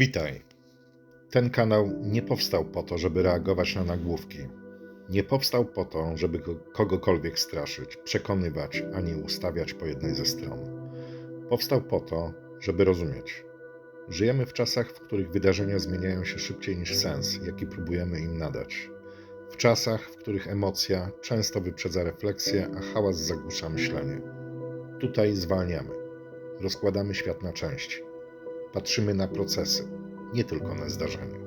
Witaj. Ten kanał nie powstał po to, żeby reagować na nagłówki. Nie powstał po to, żeby ko- kogokolwiek straszyć, przekonywać ani ustawiać po jednej ze stron. Powstał po to, żeby rozumieć. Żyjemy w czasach, w których wydarzenia zmieniają się szybciej niż sens, jaki próbujemy im nadać. W czasach, w których emocja często wyprzedza refleksję, a hałas zagłusza myślenie. Tutaj zwalniamy. Rozkładamy świat na części. Patrzymy na procesy, nie tylko na zdarzenia.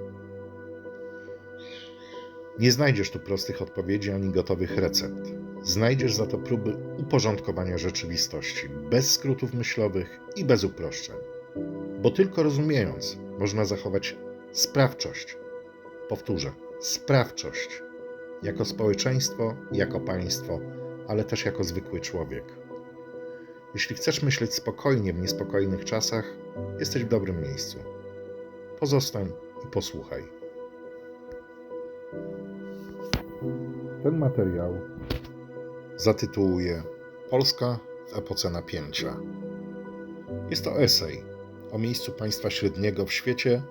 Nie znajdziesz tu prostych odpowiedzi ani gotowych recept. Znajdziesz za to próby uporządkowania rzeczywistości, bez skrótów myślowych i bez uproszczeń. Bo tylko rozumiejąc, można zachować sprawczość. Powtórzę, sprawczość. Jako społeczeństwo, jako państwo, ale też jako zwykły człowiek. Jeśli chcesz myśleć spokojnie w niespokojnych czasach, jesteś w dobrym miejscu. Pozostań i posłuchaj. Ten materiał zatytułuję Polska w epoce napięcia. Jest to esej o miejscu państwa średniego w świecie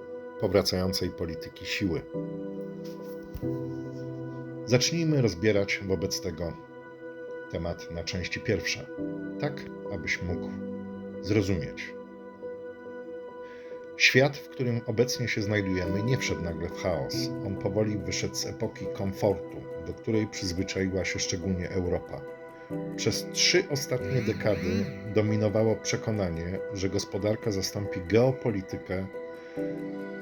powracającej polityki siły. Zacznijmy rozbierać wobec tego temat na części pierwsze, tak abyś mógł zrozumieć. Świat, w którym obecnie się znajdujemy, nie wszedł nagle w chaos. On powoli wyszedł z epoki komfortu, do której przyzwyczaiła się szczególnie Europa. Przez trzy ostatnie dekady dominowało przekonanie, że gospodarka zastąpi geopolitykę,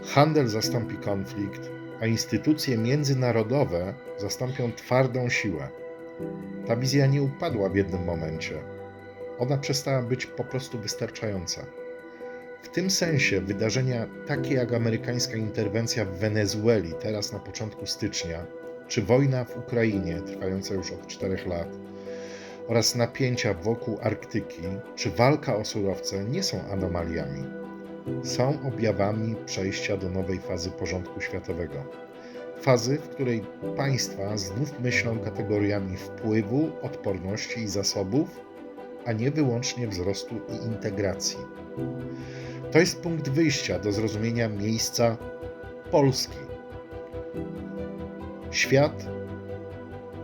handel zastąpi konflikt, a instytucje międzynarodowe zastąpią twardą siłę. Ta wizja nie upadła w jednym momencie. Ona przestała być po prostu wystarczająca. W tym sensie wydarzenia takie jak amerykańska interwencja w Wenezueli teraz na początku stycznia, czy wojna w Ukrainie trwająca już od czterech lat, oraz napięcia wokół Arktyki, czy walka o surowce nie są anomaliami. Są objawami przejścia do nowej fazy porządku światowego. Fazy, w której państwa znów myślą kategoriami wpływu, odporności i zasobów, a nie wyłącznie wzrostu i integracji. To jest punkt wyjścia do zrozumienia miejsca Polski. Świat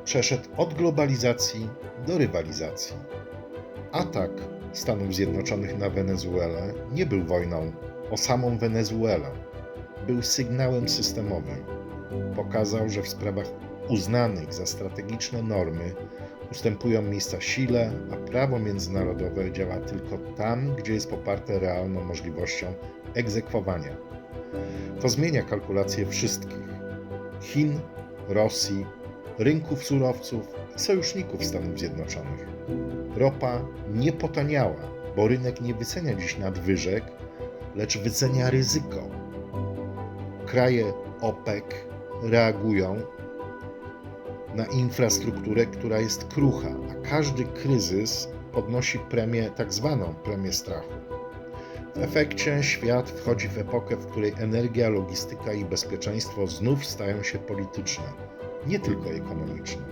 przeszedł od globalizacji do rywalizacji. Atak Stanów Zjednoczonych na Wenezuelę nie był wojną o samą Wenezuelę, był sygnałem systemowym. Pokazał, że w sprawach uznanych za strategiczne normy ustępują miejsca sile, a prawo międzynarodowe działa tylko tam, gdzie jest poparte realną możliwością egzekwowania. To zmienia kalkulacje wszystkich Chin, Rosji, rynków surowców i sojuszników Stanów Zjednoczonych. Ropa nie potaniała, bo rynek nie wycenia dziś nadwyżek, lecz wycenia ryzyko. Kraje OPEC reagują na infrastrukturę, która jest krucha, a każdy kryzys podnosi premię, tak zwaną premię strachu. W efekcie świat wchodzi w epokę, w której energia, logistyka i bezpieczeństwo znów stają się polityczne, nie tylko ekonomiczne.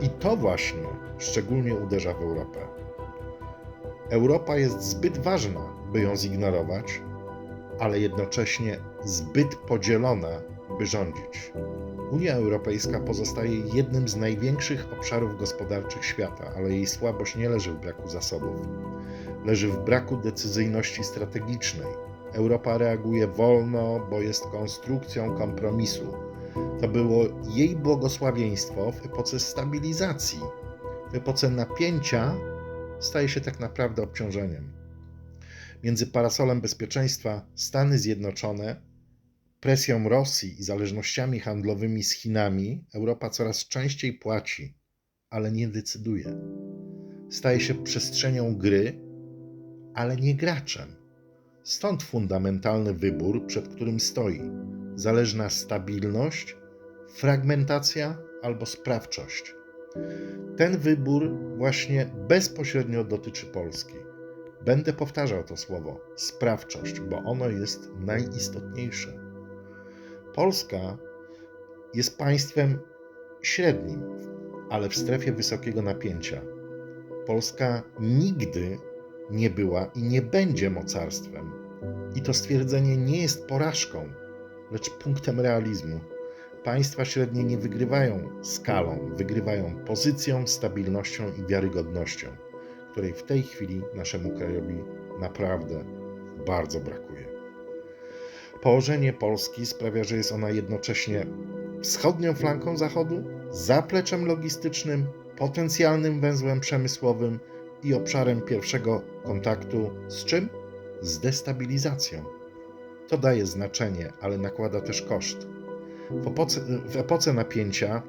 I to właśnie szczególnie uderza w Europę. Europa jest zbyt ważna, by ją zignorować, ale jednocześnie zbyt podzielona, by rządzić. Unia Europejska pozostaje jednym z największych obszarów gospodarczych świata, ale jej słabość nie leży w braku zasobów. Leży w braku decyzyjności strategicznej. Europa reaguje wolno, bo jest konstrukcją kompromisu. To było jej błogosławieństwo w epoce stabilizacji. W epoce napięcia staje się tak naprawdę obciążeniem. Między parasolem bezpieczeństwa Stany Zjednoczone presją Rosji i zależnościami handlowymi z Chinami Europa coraz częściej płaci, ale nie decyduje. Staje się przestrzenią gry, ale nie graczem. Stąd fundamentalny wybór, przed którym stoi zależna stabilność, fragmentacja albo sprawczość. Ten wybór właśnie bezpośrednio dotyczy Polski. Będę powtarzał to słowo sprawczość, bo ono jest najistotniejsze. Polska jest państwem średnim, ale w strefie wysokiego napięcia. Polska nigdy nie była i nie będzie mocarstwem. I to stwierdzenie nie jest porażką, lecz punktem realizmu. Państwa średnie nie wygrywają skalą, wygrywają pozycją, stabilnością i wiarygodnością, której w tej chwili naszemu krajowi naprawdę bardzo brakuje. Położenie Polski sprawia, że jest ona jednocześnie wschodnią flanką Zachodu, zapleczem logistycznym, potencjalnym węzłem przemysłowym i obszarem pierwszego kontaktu z czym? Z destabilizacją. To daje znaczenie, ale nakłada też koszt. W epoce, w epoce napięcia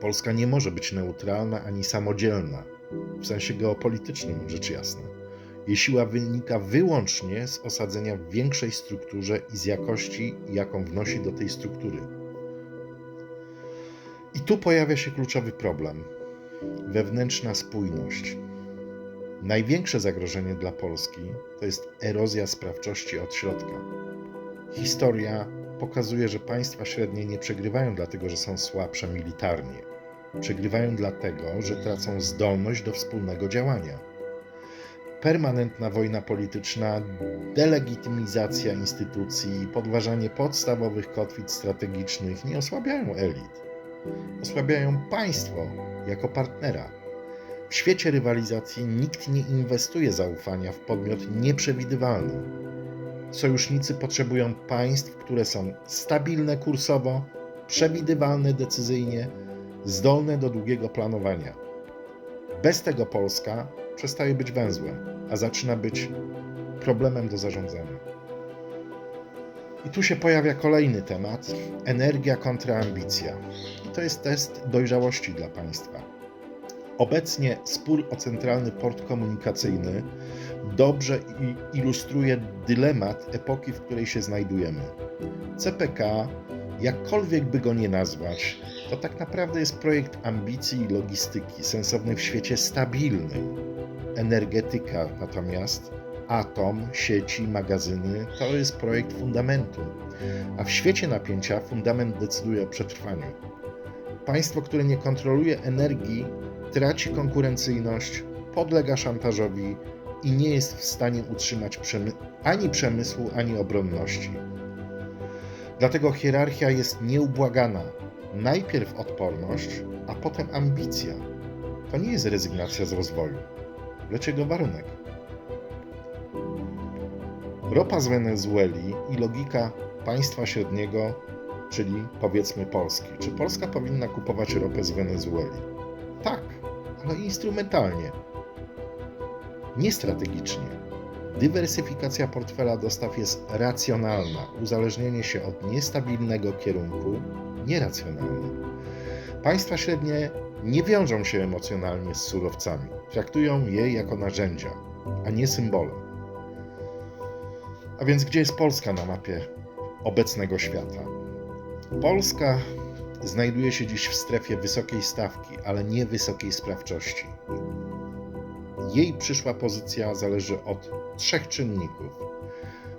Polska nie może być neutralna ani samodzielna, w sensie geopolitycznym, rzecz jasna. Jej siła wynika wyłącznie z osadzenia w większej strukturze i z jakości, jaką wnosi do tej struktury. I tu pojawia się kluczowy problem wewnętrzna spójność. Największe zagrożenie dla Polski to jest erozja sprawczości od środka. Historia pokazuje, że państwa średnie nie przegrywają dlatego, że są słabsze militarnie. Przegrywają dlatego, że tracą zdolność do wspólnego działania. Permanentna wojna polityczna, delegitymizacja instytucji podważanie podstawowych kotwic strategicznych nie osłabiają elit. Osłabiają państwo jako partnera. W świecie rywalizacji nikt nie inwestuje zaufania w podmiot nieprzewidywalny. Sojusznicy potrzebują państw, które są stabilne kursowo, przewidywalne decyzyjnie, zdolne do długiego planowania. Bez tego Polska przestaje być węzłem, a zaczyna być problemem do zarządzania. I tu się pojawia kolejny temat: energia kontra ambicja. To jest test dojrzałości dla państwa. Obecnie spór o centralny port komunikacyjny dobrze ilustruje dylemat epoki, w której się znajdujemy. CPK, jakkolwiek by go nie nazwać, to tak naprawdę jest projekt ambicji i logistyki, sensowny w świecie stabilnym. Energetyka natomiast, atom, sieci, magazyny to jest projekt fundamentu, a w świecie napięcia fundament decyduje o przetrwaniu. Państwo, które nie kontroluje energii, traci konkurencyjność, podlega szantażowi i nie jest w stanie utrzymać przemy ani przemysłu, ani obronności. Dlatego hierarchia jest nieubłagana. Najpierw odporność, a potem ambicja. To nie jest rezygnacja z rozwoju, lecz jego warunek. Ropa z Wenezueli i logika państwa średniego, czyli powiedzmy Polski. Czy Polska powinna kupować ropę z Wenezueli? Tak, ale instrumentalnie, nie strategicznie. Dywersyfikacja portfela dostaw jest racjonalna, uzależnienie się od niestabilnego kierunku nieracjonalne. Państwa średnie nie wiążą się emocjonalnie z surowcami, traktują je jako narzędzia, a nie symbole. A więc gdzie jest Polska na mapie obecnego świata? Polska znajduje się dziś w strefie wysokiej stawki, ale nie wysokiej sprawczości. Jej przyszła pozycja zależy od trzech czynników.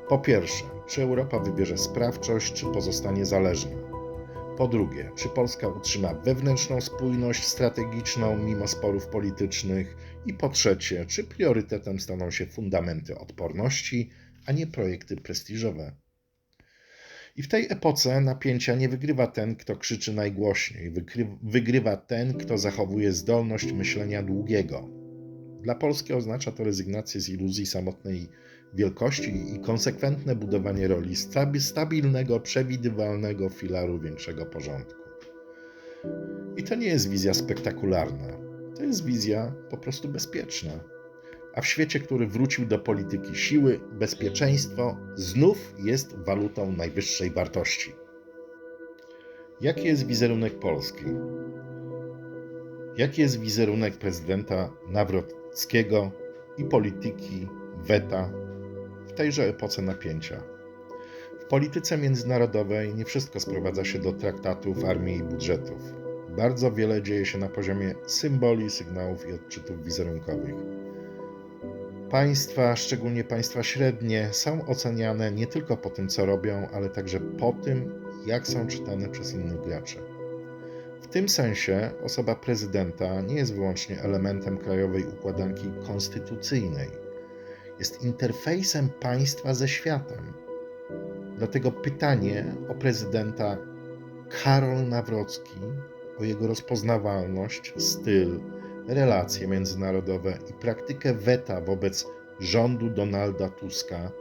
Po pierwsze, czy Europa wybierze sprawczość, czy pozostanie zależna. Po drugie, czy Polska utrzyma wewnętrzną spójność strategiczną mimo sporów politycznych. I po trzecie, czy priorytetem staną się fundamenty odporności, a nie projekty prestiżowe. I w tej epoce napięcia nie wygrywa ten, kto krzyczy najgłośniej, wygrywa ten, kto zachowuje zdolność myślenia długiego. Dla Polski oznacza to rezygnację z iluzji samotnej wielkości i konsekwentne budowanie roli stabilnego, przewidywalnego filaru większego porządku. I to nie jest wizja spektakularna, to jest wizja po prostu bezpieczna a w świecie, który wrócił do polityki siły, bezpieczeństwo znów jest walutą najwyższej wartości. Jaki jest wizerunek Polski? Jaki jest wizerunek prezydenta Nawrockiego i polityki weta w tejże epoce napięcia? W polityce międzynarodowej nie wszystko sprowadza się do traktatów, armii i budżetów. Bardzo wiele dzieje się na poziomie symboli, sygnałów i odczytów wizerunkowych. Państwa, szczególnie państwa średnie, są oceniane nie tylko po tym, co robią, ale także po tym, jak są czytane przez innych graczy. W tym sensie osoba prezydenta nie jest wyłącznie elementem krajowej układanki konstytucyjnej. Jest interfejsem państwa ze światem. Dlatego pytanie o prezydenta Karol Nawrocki, o jego rozpoznawalność, styl, relacje międzynarodowe i praktykę weta wobec rządu Donalda Tuska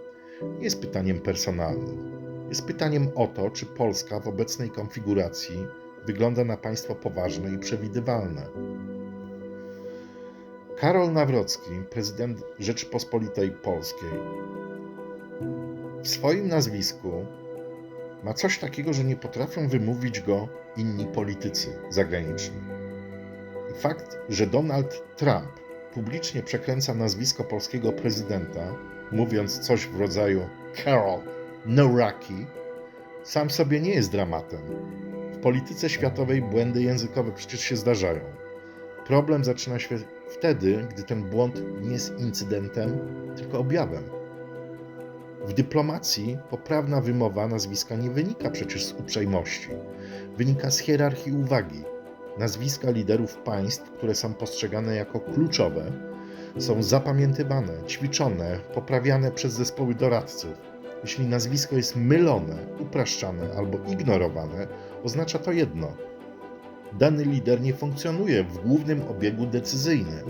nie jest pytaniem personalnym. Jest pytaniem o to, czy Polska w obecnej konfiguracji wygląda na państwo poważne i przewidywalne. Karol Nawrocki, prezydent Rzeczypospolitej Polskiej, w swoim nazwisku ma coś takiego, że nie potrafią wymówić go inni politycy zagraniczni. I fakt, że Donald Trump publicznie przekręca nazwisko polskiego prezydenta, mówiąc coś w rodzaju Carol Noraki, sam sobie nie jest dramatem. W polityce światowej błędy językowe przecież się zdarzają. Problem zaczyna się wtedy, gdy ten błąd nie jest incydentem, tylko objawem. W dyplomacji poprawna wymowa nazwiska nie wynika przecież z uprzejmości, wynika z hierarchii uwagi. Nazwiska liderów państw, które są postrzegane jako kluczowe, są zapamiętywane, ćwiczone, poprawiane przez zespoły doradców. Jeśli nazwisko jest mylone, upraszczane albo ignorowane, oznacza to jedno: dany lider nie funkcjonuje w głównym obiegu decyzyjnym.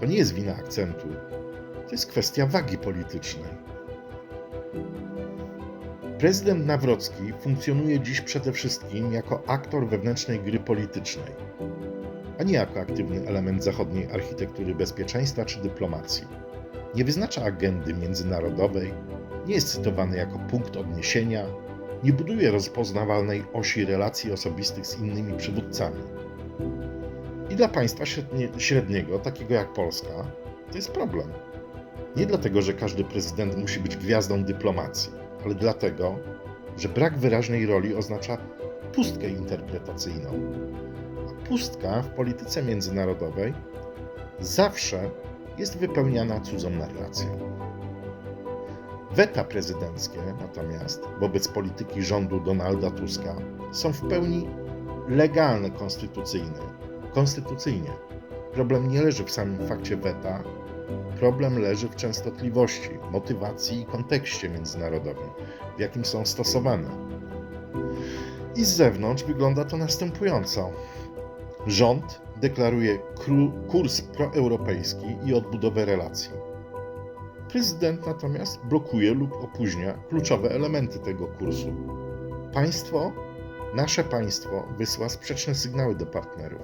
To nie jest wina akcentu, to jest kwestia wagi politycznej. Prezydent Nawrocki funkcjonuje dziś przede wszystkim jako aktor wewnętrznej gry politycznej, a nie jako aktywny element zachodniej architektury bezpieczeństwa czy dyplomacji. Nie wyznacza agendy międzynarodowej, nie jest cytowany jako punkt odniesienia, nie buduje rozpoznawalnej osi relacji osobistych z innymi przywódcami. I dla państwa średniego, takiego jak Polska, to jest problem. Nie dlatego, że każdy prezydent musi być gwiazdą dyplomacji ale dlatego, że brak wyraźnej roli oznacza pustkę interpretacyjną. A pustka w polityce międzynarodowej zawsze jest wypełniana cudzą narracją. Weta prezydenckie natomiast wobec polityki rządu Donalda Tuska są w pełni legalne konstytucyjnie. konstytucyjnie. Problem nie leży w samym fakcie weta, Problem leży w częstotliwości, motywacji i kontekście międzynarodowym, w jakim są stosowane. I z zewnątrz wygląda to następująco. Rząd deklaruje kurs proeuropejski i odbudowę relacji. Prezydent natomiast blokuje lub opóźnia kluczowe elementy tego kursu. Państwo, nasze państwo, wysyła sprzeczne sygnały do partnerów.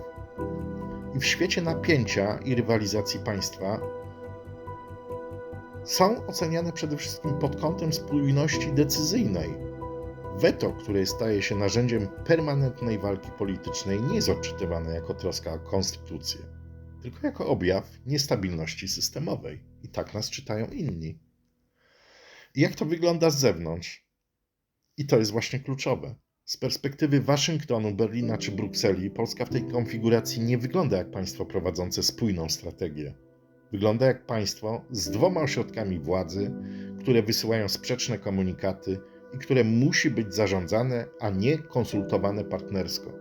I w świecie napięcia i rywalizacji państwa są oceniane przede wszystkim pod kątem spójności decyzyjnej. Weto, które staje się narzędziem permanentnej walki politycznej, nie jest odczytywane jako troska o konstytucję, tylko jako objaw niestabilności systemowej. I tak nas czytają inni. I jak to wygląda z zewnątrz? I to jest właśnie kluczowe. Z perspektywy Waszyngtonu, Berlina czy Brukseli, Polska w tej konfiguracji nie wygląda jak państwo prowadzące spójną strategię Wygląda jak państwo z dwoma ośrodkami władzy, które wysyłają sprzeczne komunikaty i które musi być zarządzane, a nie konsultowane partnersko.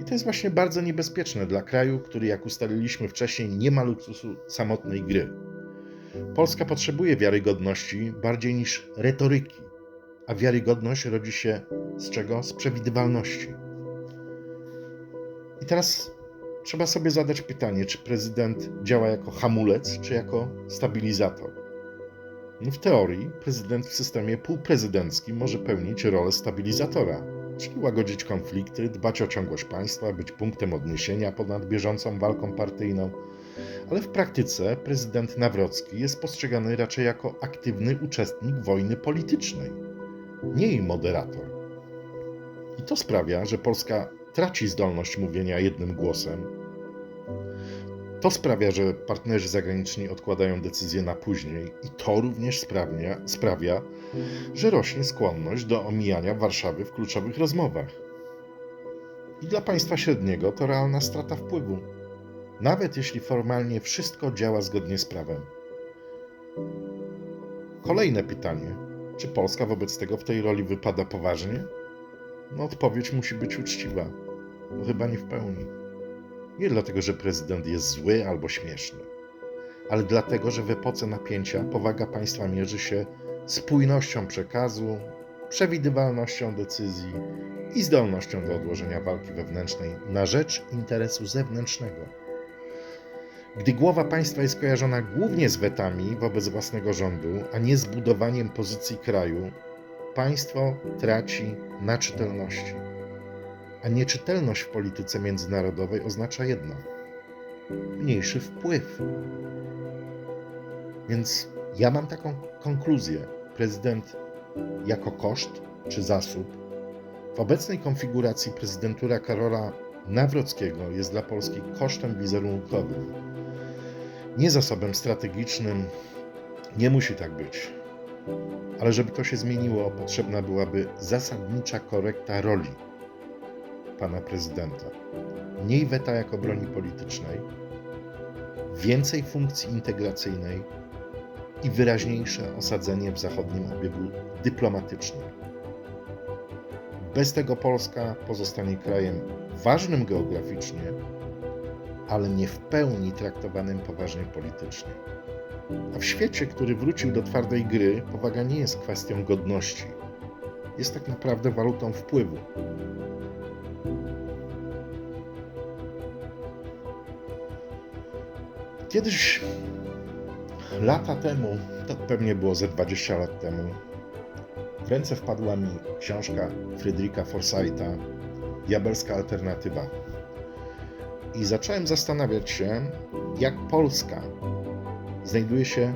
I to jest właśnie bardzo niebezpieczne dla kraju, który, jak ustaliliśmy wcześniej, nie ma luksusu samotnej gry. Polska potrzebuje wiarygodności bardziej niż retoryki, a wiarygodność rodzi się z czego? Z przewidywalności. I teraz trzeba sobie zadać pytanie, czy prezydent działa jako hamulec, czy jako stabilizator. No w teorii prezydent w systemie półprezydenckim może pełnić rolę stabilizatora, czyli łagodzić konflikty, dbać o ciągłość państwa, być punktem odniesienia ponad bieżącą walką partyjną, ale w praktyce prezydent Nawrocki jest postrzegany raczej jako aktywny uczestnik wojny politycznej, nie jej moderator. I to sprawia, że Polska traci zdolność mówienia jednym głosem. To sprawia, że partnerzy zagraniczni odkładają decyzje na później, i to również sprawia, sprawia, że rośnie skłonność do omijania Warszawy w kluczowych rozmowach. I dla państwa średniego to realna strata wpływu, nawet jeśli formalnie wszystko działa zgodnie z prawem. Kolejne pytanie: czy Polska wobec tego w tej roli wypada poważnie? No, odpowiedź musi być uczciwa chyba nie w pełni. Nie dlatego, że prezydent jest zły albo śmieszny, ale dlatego, że w epoce napięcia powaga państwa mierzy się spójnością przekazu, przewidywalnością decyzji i zdolnością do odłożenia walki wewnętrznej na rzecz interesu zewnętrznego. Gdy głowa państwa jest kojarzona głównie z wetami wobec własnego rządu, a nie z budowaniem pozycji kraju, państwo traci na czytelności. A nieczytelność w polityce międzynarodowej oznacza jedno: mniejszy wpływ. Więc ja mam taką konkluzję. Prezydent jako koszt czy zasób. W obecnej konfiguracji prezydentura Karola Nawrockiego jest dla Polski kosztem wizerunkowym, nie zasobem strategicznym. Nie musi tak być. Ale żeby to się zmieniło, potrzebna byłaby zasadnicza korekta roli pana prezydenta. Mniej weta jako broni politycznej, więcej funkcji integracyjnej i wyraźniejsze osadzenie w zachodnim obiegu dyplomatycznym. Bez tego Polska pozostanie krajem ważnym geograficznie, ale nie w pełni traktowanym poważnie politycznie. A w świecie, który wrócił do twardej gry, powaga nie jest kwestią godności. Jest tak naprawdę walutą wpływu. Kiedyś, lata temu, to pewnie było ze 20 lat temu, w ręce wpadła mi książka Friedricha Forsytha Diabelska Alternatywa. I zacząłem zastanawiać się, jak Polska znajduje się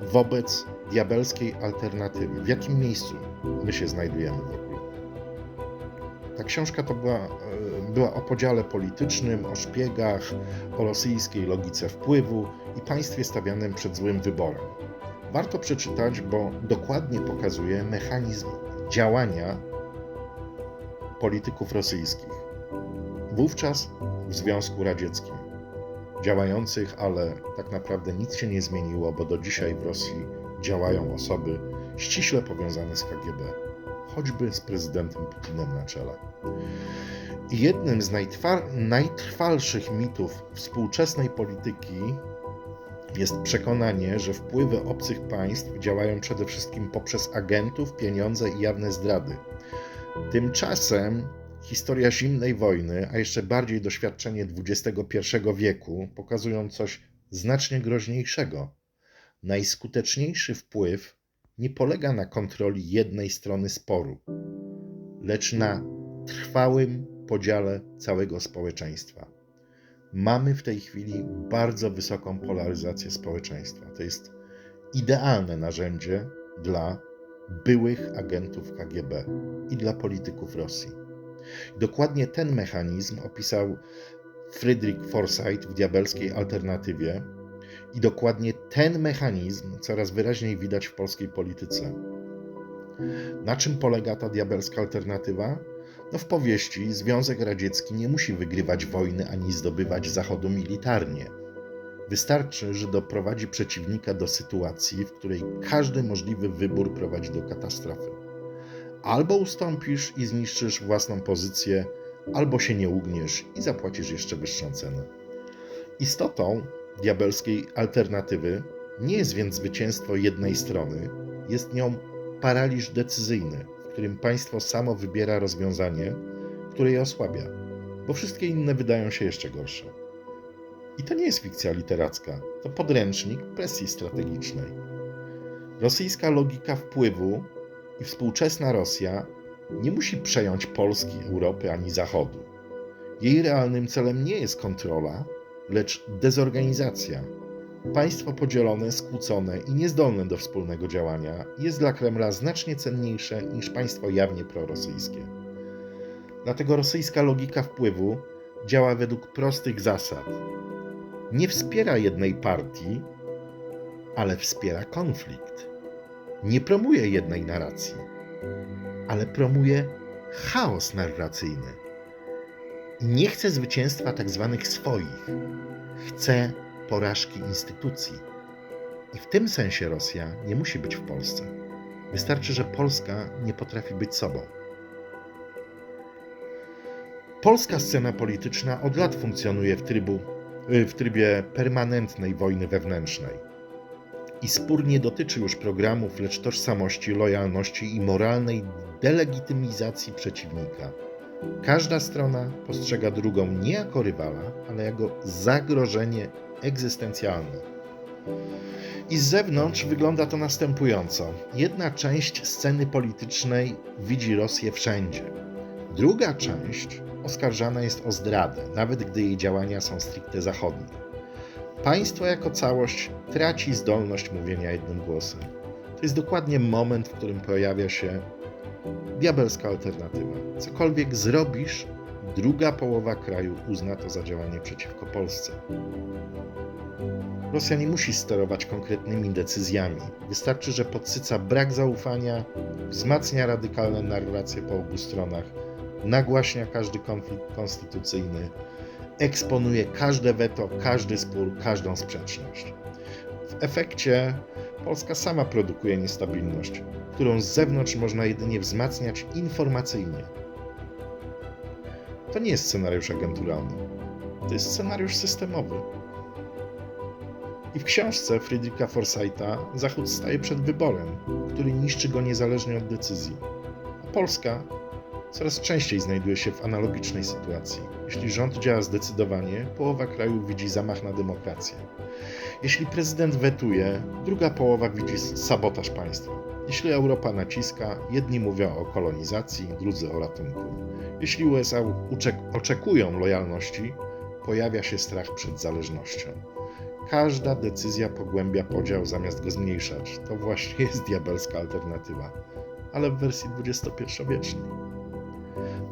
wobec diabelskiej alternatywy. W jakim miejscu my się znajdujemy w ogóle? Ta książka to była, e, była o podziale politycznym, o szpiegach, o rosyjskiej logice wpływu i państwie stawianym przed złym wyborem. Warto przeczytać, bo dokładnie pokazuje mechanizm działania polityków rosyjskich. Wówczas w Związku Radzieckim działających, ale tak naprawdę nic się nie zmieniło, bo do dzisiaj w Rosji działają osoby ściśle powiązane z KGB, choćby z prezydentem Putinem na czele. Jednym z najtrwalszych mitów współczesnej polityki jest przekonanie, że wpływy obcych państw działają przede wszystkim poprzez agentów, pieniądze i jawne zdrady. Tymczasem historia zimnej wojny, a jeszcze bardziej doświadczenie XXI wieku pokazują coś znacznie groźniejszego. Najskuteczniejszy wpływ nie polega na kontroli jednej strony sporu, lecz na trwałym podziale całego społeczeństwa. Mamy w tej chwili bardzo wysoką polaryzację społeczeństwa. To jest idealne narzędzie dla byłych agentów KGB i dla polityków Rosji. Dokładnie ten mechanizm opisał Friedrich Forsyth w Diabelskiej Alternatywie, i dokładnie ten mechanizm coraz wyraźniej widać w polskiej polityce. Na czym polega ta diabelska alternatywa? No w powieści Związek Radziecki nie musi wygrywać wojny ani zdobywać Zachodu militarnie. Wystarczy, że doprowadzi przeciwnika do sytuacji, w której każdy możliwy wybór prowadzi do katastrofy. Albo ustąpisz i zniszczysz własną pozycję, albo się nie ugniesz i zapłacisz jeszcze wyższą cenę. Istotą diabelskiej alternatywy nie jest więc zwycięstwo jednej strony, jest nią paraliż decyzyjny, w którym państwo samo wybiera rozwiązanie, które je osłabia, bo wszystkie inne wydają się jeszcze gorsze. I to nie jest fikcja literacka, to podręcznik presji strategicznej. Rosyjska logika wpływu i współczesna Rosja nie musi przejąć Polski, Europy ani Zachodu. Jej realnym celem nie jest kontrola, lecz dezorganizacja. Państwo podzielone, skłócone i niezdolne do wspólnego działania jest dla Kremla znacznie cenniejsze niż państwo jawnie prorosyjskie. Dlatego rosyjska logika wpływu działa według prostych zasad. Nie wspiera jednej partii, ale wspiera konflikt. Nie promuje jednej narracji, ale promuje chaos narracyjny nie chce zwycięstwa tak zwanych swoich, chce porażki instytucji. I w tym sensie Rosja nie musi być w Polsce. Wystarczy, że Polska nie potrafi być sobą. Polska scena polityczna od lat funkcjonuje w trybu w trybie permanentnej wojny wewnętrznej. I spór nie dotyczy już programów, lecz tożsamości, lojalności i moralnej delegitymizacji przeciwnika. Każda strona postrzega drugą nie jako rywala, ale jako zagrożenie egzystencjalne. I z zewnątrz wygląda to następująco. Jedna część sceny politycznej widzi Rosję wszędzie. Druga część oskarżana jest o zdradę, nawet gdy jej działania są stricte zachodnie. Państwo jako całość traci zdolność mówienia jednym głosem. To jest dokładnie moment, w którym pojawia się diabelska alternatywa. Cokolwiek zrobisz, druga połowa kraju uzna to za działanie przeciwko Polsce. Rosja nie musi sterować konkretnymi decyzjami. Wystarczy, że podsyca brak zaufania, wzmacnia radykalne narracje po obu stronach, nagłaśnia każdy konflikt konstytucyjny, eksponuje każde weto, każdy spór, każdą sprzeczność. W efekcie Polska sama produkuje niestabilność, którą z zewnątrz można jedynie wzmacniać informacyjnie. To nie jest scenariusz agenturalny, to jest scenariusz systemowy. I w książce Friedricha Forsytha Zachód staje przed wyborem, który niszczy go niezależnie od decyzji. A Polska coraz częściej znajduje się w analogicznej sytuacji. Jeśli rząd działa zdecydowanie, połowa kraju widzi zamach na demokrację. Jeśli prezydent wetuje, druga połowa widzi sabotaż państwa. Jeśli Europa naciska, jedni mówią o kolonizacji, drudzy o ratunku. Jeśli USA oczekują lojalności, pojawia się strach przed zależnością. Każda decyzja pogłębia podział zamiast go zmniejszać. To właśnie jest diabelska alternatywa, ale w wersji XXI-wiecznej.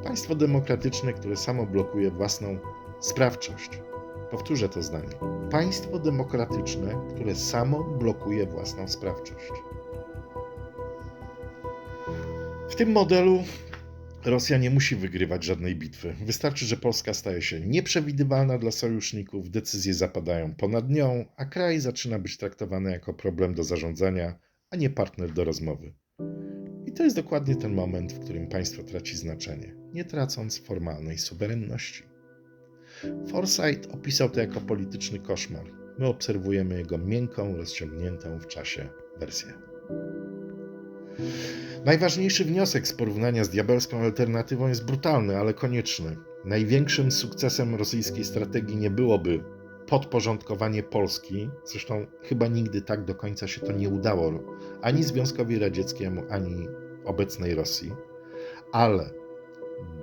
Państwo demokratyczne, które samo blokuje własną sprawczość. Powtórzę to zdanie. Państwo demokratyczne, które samo blokuje własną sprawczość. W tym modelu Rosja nie musi wygrywać żadnej bitwy. Wystarczy, że Polska staje się nieprzewidywalna dla sojuszników, decyzje zapadają ponad nią, a kraj zaczyna być traktowany jako problem do zarządzania, a nie partner do rozmowy. I to jest dokładnie ten moment, w którym państwo traci znaczenie, nie tracąc formalnej suwerenności. Forsyth opisał to jako polityczny koszmar. My obserwujemy jego miękką, rozciągniętą w czasie wersję. Najważniejszy wniosek z porównania z diabelską alternatywą jest brutalny, ale konieczny. Największym sukcesem rosyjskiej strategii nie byłoby podporządkowanie Polski, zresztą chyba nigdy tak do końca się to nie udało ani Związkowi Radzieckiemu, ani obecnej Rosji, ale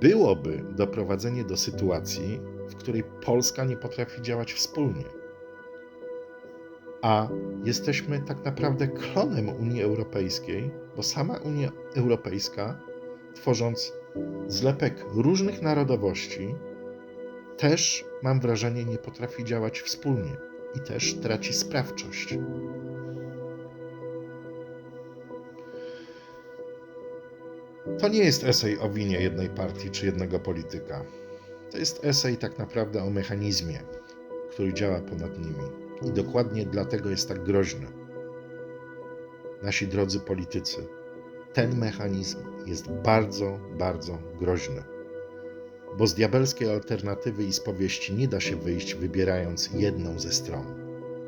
byłoby doprowadzenie do sytuacji, w której Polska nie potrafi działać wspólnie. A jesteśmy tak naprawdę klonem Unii Europejskiej, bo sama Unia Europejska, tworząc zlepek różnych narodowości, też, mam wrażenie, nie potrafi działać wspólnie i też traci sprawczość. To nie jest esej o winie jednej partii czy jednego polityka. To jest esej tak naprawdę o mechanizmie, który działa ponad nimi. I dokładnie dlatego jest tak groźny. Nasi drodzy politycy, ten mechanizm jest bardzo, bardzo groźny. Bo z diabelskiej alternatywy i z powieści nie da się wyjść wybierając jedną ze stron.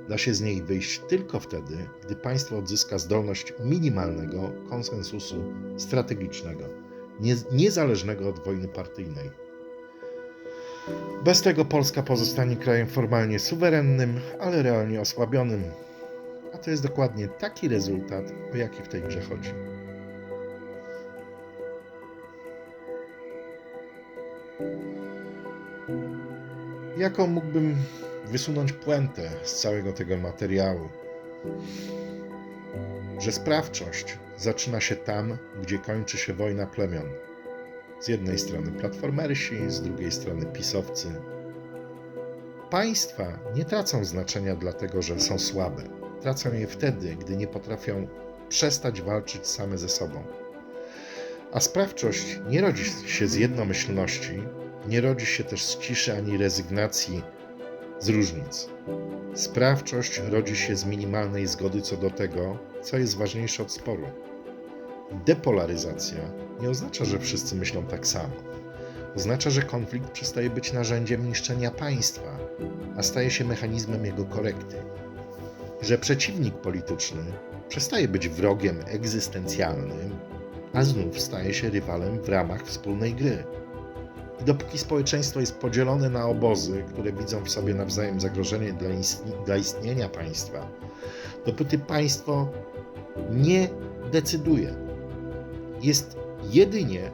Da się z niej wyjść tylko wtedy, gdy państwo odzyska zdolność minimalnego konsensusu strategicznego, niezależnego od wojny partyjnej bez tego Polska pozostanie krajem formalnie suwerennym, ale realnie osłabionym. A to jest dokładnie taki rezultat, o jaki w tej grze chodzi. Jaką mógłbym wysunąć puentę z całego tego materiału? Że sprawczość zaczyna się tam, gdzie kończy się wojna plemion z jednej strony platformersi, z drugiej strony pisowcy. Państwa nie tracą znaczenia dlatego, że są słabe. Tracą je wtedy, gdy nie potrafią przestać walczyć same ze sobą. A sprawczość nie rodzi się z jednomyślności, nie rodzi się też z ciszy ani rezygnacji z różnic. Sprawczość rodzi się z minimalnej zgody co do tego, co jest ważniejsze od sporu. Depolaryzacja nie oznacza, że wszyscy myślą tak samo. oznacza, że konflikt przestaje być narzędziem niszczenia państwa, a staje się mechanizmem jego korekty. Że przeciwnik polityczny przestaje być wrogiem egzystencjalnym, a znów staje się rywalem w ramach wspólnej gry. I dopóki społeczeństwo jest podzielone na obozy, które widzą w sobie nawzajem zagrożenie dla, dla istnienia państwa, dopóty państwo nie decyduje. Jest jedynie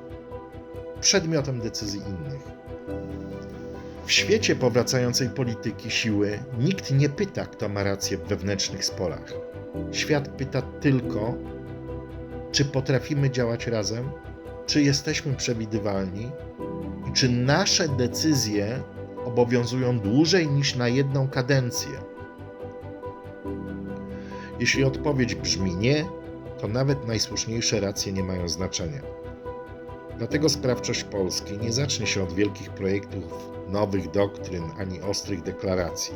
przedmiotem decyzji innych. W świecie powracającej polityki siły nikt nie pyta, kto ma rację w wewnętrznych sporach. Świat pyta tylko, czy potrafimy działać razem, czy jesteśmy przewidywalni i czy nasze decyzje obowiązują dłużej niż na jedną kadencję. Jeśli odpowiedź brzmi nie, to nawet najsłuszniejsze racje nie mają znaczenia. Dlatego sprawczość Polski nie zacznie się od wielkich projektów, nowych doktryn ani ostrych deklaracji.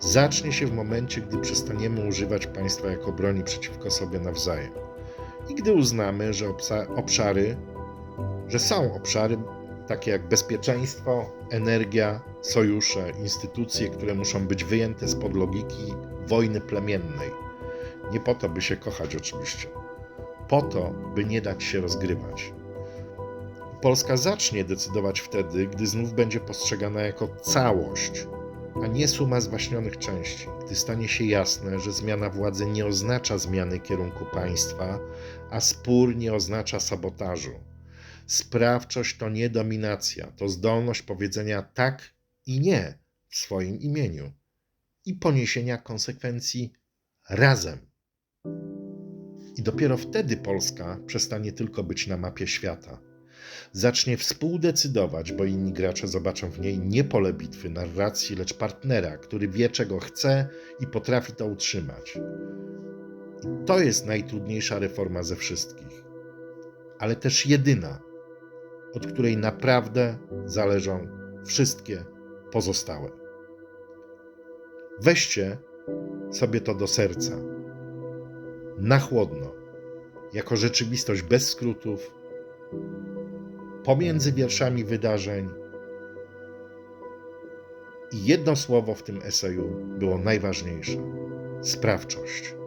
Zacznie się w momencie, gdy przestaniemy używać państwa jako broni przeciwko sobie nawzajem i gdy uznamy, że obszary, że są obszary takie jak bezpieczeństwo, energia, sojusze, instytucje, które muszą być wyjęte spod logiki wojny plemiennej. Nie po to, by się kochać, oczywiście. Po to, by nie dać się rozgrywać. Polska zacznie decydować wtedy, gdy znów będzie postrzegana jako całość, a nie suma zwaśnionych części, gdy stanie się jasne, że zmiana władzy nie oznacza zmiany kierunku państwa, a spór nie oznacza sabotażu. Sprawczość to nie dominacja, to zdolność powiedzenia tak i nie w swoim imieniu i poniesienia konsekwencji razem. I dopiero wtedy Polska przestanie tylko być na mapie świata. Zacznie współdecydować, bo inni gracze zobaczą w niej nie pole bitwy, narracji, lecz partnera, który wie, czego chce i potrafi to utrzymać. I to jest najtrudniejsza reforma ze wszystkich, ale też jedyna, od której naprawdę zależą wszystkie pozostałe. Weźcie sobie to do serca, na chłodno, jako rzeczywistość bez skrótów, pomiędzy wierszami wydarzeń. I jedno słowo w tym eseju było najważniejsze: sprawczość.